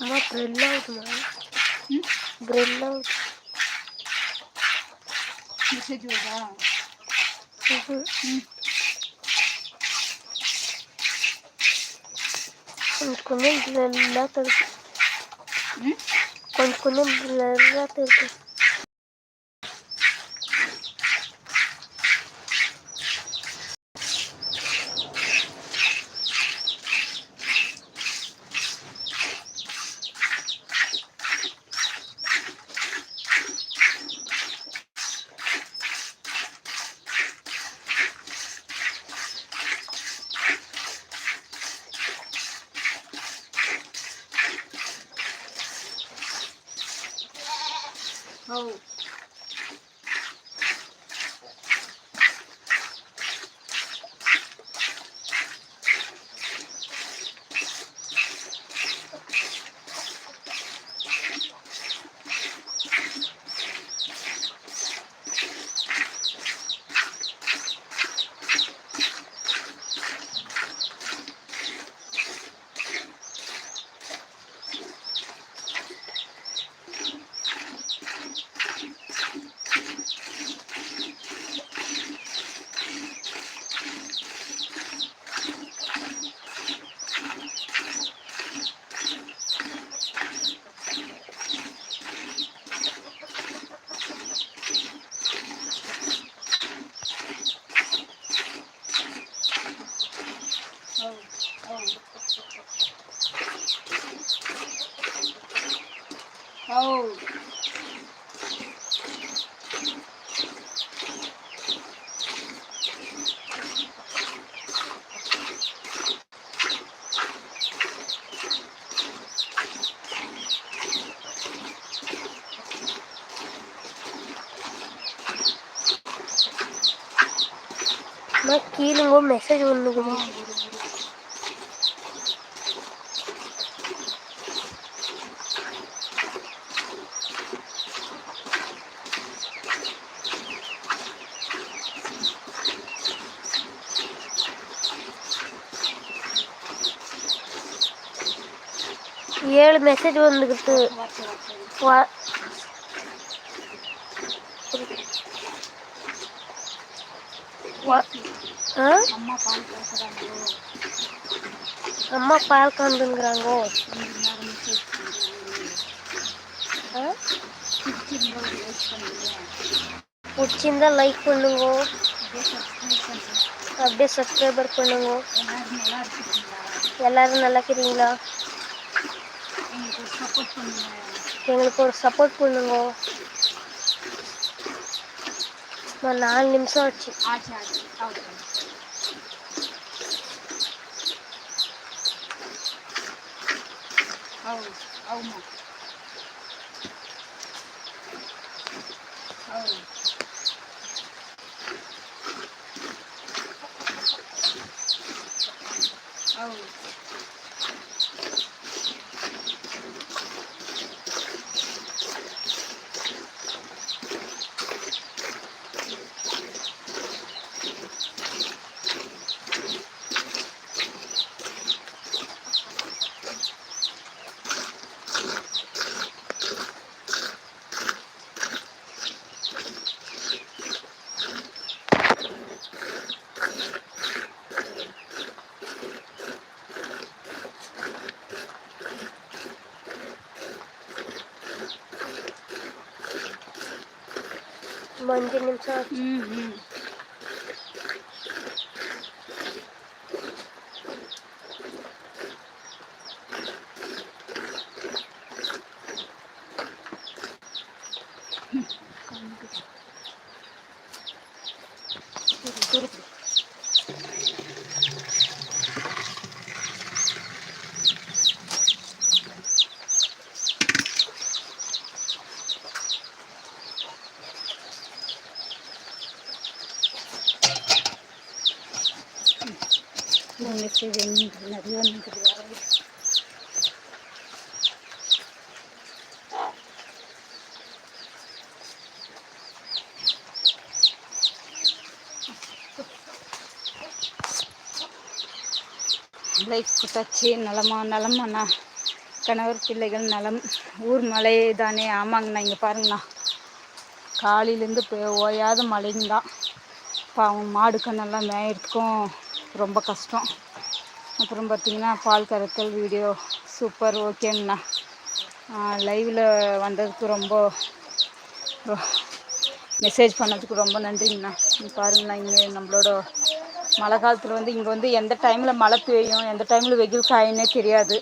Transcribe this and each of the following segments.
मेरा ब्रेल आउट मारा ब्रेल आउट मुझे जोड़ा कौन कौन ब्रेल आउट कौन कौन ब्रेल आउट हो கீழுங்க மெசேஜ் வந்துக்குது ஏழு மெசேஜ் வந்துக்கிட்டு வார்த்தை ஆ? அம்மா பால் ஆ? பிடிச்சிருந்தா லைக் பண்ணுங்க. அப்படியே சப்ஸ்கிரைபர் பண்ணுங்க. எல்லாரும் நல்லா இருக்கிறீங்களா? எங்களுக்கு ஒரு சப்போர்ட் பண்ணுங்க. நாலு நிமிஷம் ஆச்சு. ஆச்சு ஆச்சு ஓகே அம்மா, அஞ்சு நிமிஷம் ஆச்சு ம் ம் மெசேஜ் நிறைய வந்துருக்குது வரவே லைக் போட்டாச்சு நலமா நலமாண்ணா கணவர் பிள்ளைகள் நலம் ஊர் மழை தானே ஆமாங்கண்ணா இங்கே பாருங்கண்ணா காலையிலேருந்து ஓயாத மழைங்க தான் பாவம் மாடு கண்ணெல்லாம் மேயிறதுக்கும் ரொம்ப கஷ்டம் அப்புறம் பார்த்தீங்கன்னா பால் கறத்தல் வீடியோ சூப்பர் ஓகேங்கண்ணா லைவில் வந்ததுக்கு ரொம்ப மெசேஜ் பண்ணதுக்கு ரொம்ப நன்றிங்கண்ணா. பாருங்கண்ணா இங்கே நம்மளோட மழை காலத்தில் வந்து இங்கே வந்து எந்த டைமில் மழை பெய்யும் எந்த டைமில் வெயில் காயினே தெரியாது.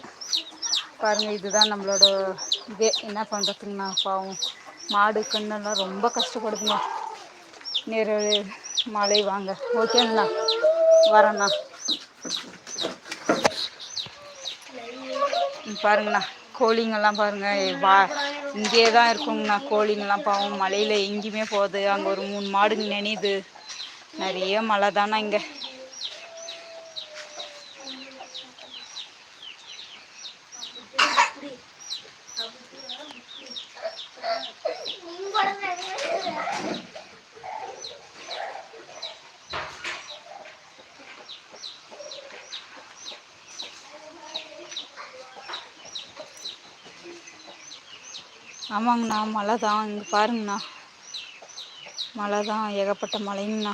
பாருங்கள் இதுதான் நம்மளோட இதே. என்ன பண்ணுறதுங்கண்ணா பாவம். மாடு கண்ணெல்லாம் ரொம்ப கஷ்டப்படுதுங்க. நேர மழை வாங்க. ஓகேங்கண்ணா வரேண்ணா இங்க பாருங்கண்ணா கோழிங்கெல்லாம் பாருங்க வா இங்கேயே தான் இருக்குங்கண்ணா கோழிங்கெல்லாம் பாவம் மலையில் எங்கேயுமே போகுது. அங்கே ஒரு மூணு மாடுங்க நினைது நிறைய மழை தானே இங்கே. ஆமாங்கண்ணா மழை தான் இங்கே பாருங்கண்ணா. மழை தான் ஏகப்பட்ட மழைங்கண்ணா.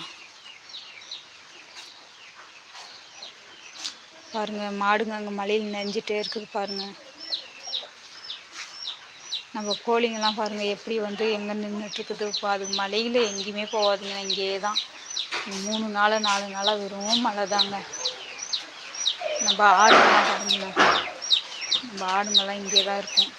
பாருங்க மாடுங்க அங்கே மழையில் நெஞ்சிட்டே இருக்குது பாருங்க. நம்ம கோழிங்கெல்லாம் பாருங்க எப்படி வந்து எங்கே நின்றுட்டு இருக்குது இப்போ அது மழையில் எங்கேயுமே போகாதுங்க இங்கேயே தான் மூணு நாள் நாலு நாளாக வெறும் மழை தாங்க நம்ம ஆடுங்கெல்லாம் பாருங்கண்ணா. நம்ம ஆடுங்கெல்லாம் இங்கே தான் இருக்கும்.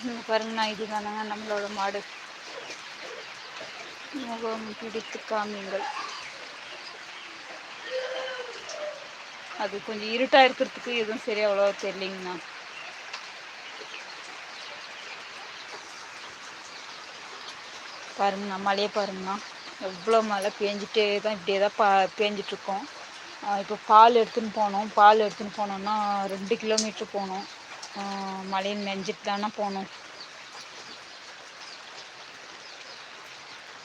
இங்கே பாருங்கண்ணா இதுதானங்க நம்மளோட மாடு. முகம் பிடித்து காமிங்கள் அது கொஞ்சம் இருட்டாக இருக்கிறதுக்கு எதுவும் சரி அவ்வளோ தெரியலிங்கண்ணா. பாருங்கண்ணா மழையை பாருங்கண்ணா. எவ்வளோ மழை பேஞ்சிட்டே தான் இப்படியே தான் பா பேஞ்சிட்ருக்கோம் இப்போ பால் எடுத்துன்னு போனோம். பால் எடுத்துன்னு போனோம்னா ரெண்டு கிலோமீட்ரு போகணும் மழையில் நெஞ்சிட்டு தானே போகணும்.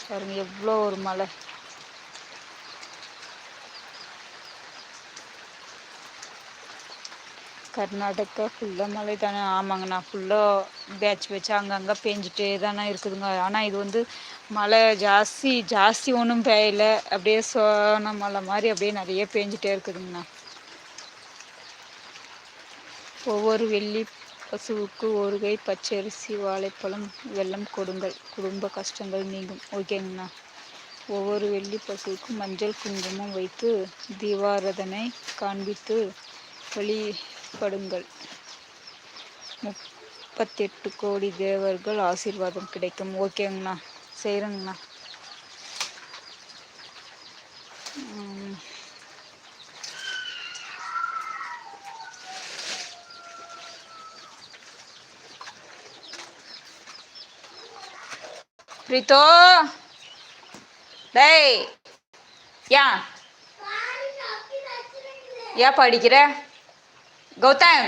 பாருங்க எவ்வளோ ஒரு மழை. கர்நாடகா ஃபுல்லாக மழை தானே. ஆமாங்கண்ணா ஃபுல்லாக பேட்ச் பேட்ச் அங்கங்கே பேஞ்சிட்டே தானே இருக்குதுங்க. ஆனால் இது வந்து மழை ஜாஸ்தி ஜாஸ்தி ஒன்றும் பெய்யலை. அப்படியே சோன மழை மாதிரி அப்படியே நிறைய பேஞ்சிட்டே இருக்குதுங்கண்ணா. ஒவ்வொரு வெள்ளி பசுவுக்கு ஒரு கை பச்சரிசி வாழைப்பழம் வெள்ளம் கொடுங்கள். குடும்ப கஷ்டங்கள் நீங்கும். ஓகேங்கண்ணா ஒவ்வொரு வெள்ளி பசுவுக்கும் மஞ்சள் குங்குமம் வைத்து தீபாரதனை காண்பித்து வழிபடுங்கள். முப்பத்தெட்டு கோடி தேவர்கள் ஆசீர்வாதம் கிடைக்கும். ஓகேங்கண்ணா செய்கிறேங்கண்ணா பிரீத்தோ டேய். ஏன் ஏன் படிக்கிற? கௌதம்.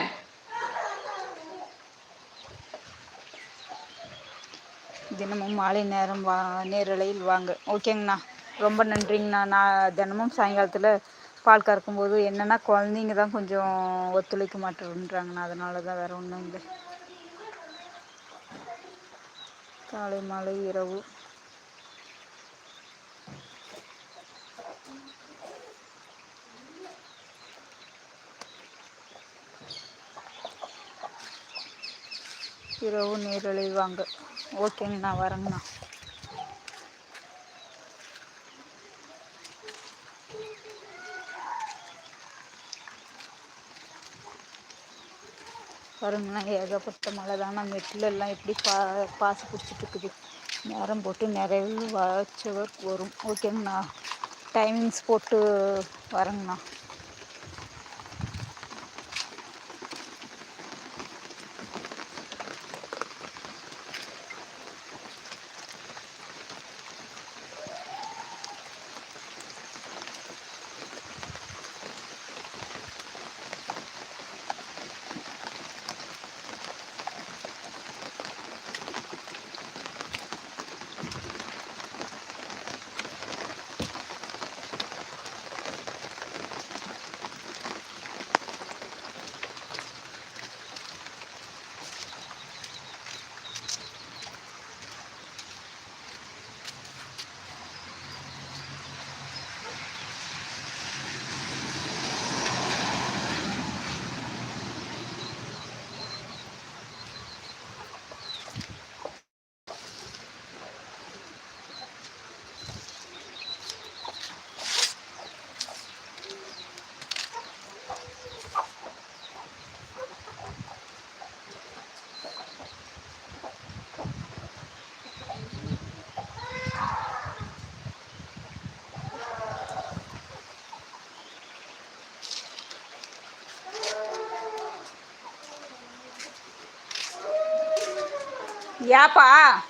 தினமும் மாலை நேரம் வா நேரலையில் வாங்க. ஓகேங்கண்ணா. ரொம்ப நன்றிங்கண்ணா. நான் தினமும் சாயங்காலத்தில் பால் கறக்கும்போது என்னென்னா குழந்தைங்க தான் கொஞ்சம் ஒத்துழைக்க மாட்டேன்றாங்கண்ணா. அதனால தான் வேறு ஒன்றும் இல்லை. காலை மாலை இரவு. இரவு நேரலை வாங்க. ஓகேங்கண்ணா வரேங்கண்ணா பாருங்களேன் ஏகப்பட்ட மழை தானே. மெட்டிலெல்லாம் எப்படி பா பாசு பிடிச்சிட்டு இருக்குது. நேரம் போட்டு நிறைய வாட்சவர் வரும். ஓகேங்கண்ணா டைமிங்ஸ் போட்டு வரேங்கண்ணா. 哑巴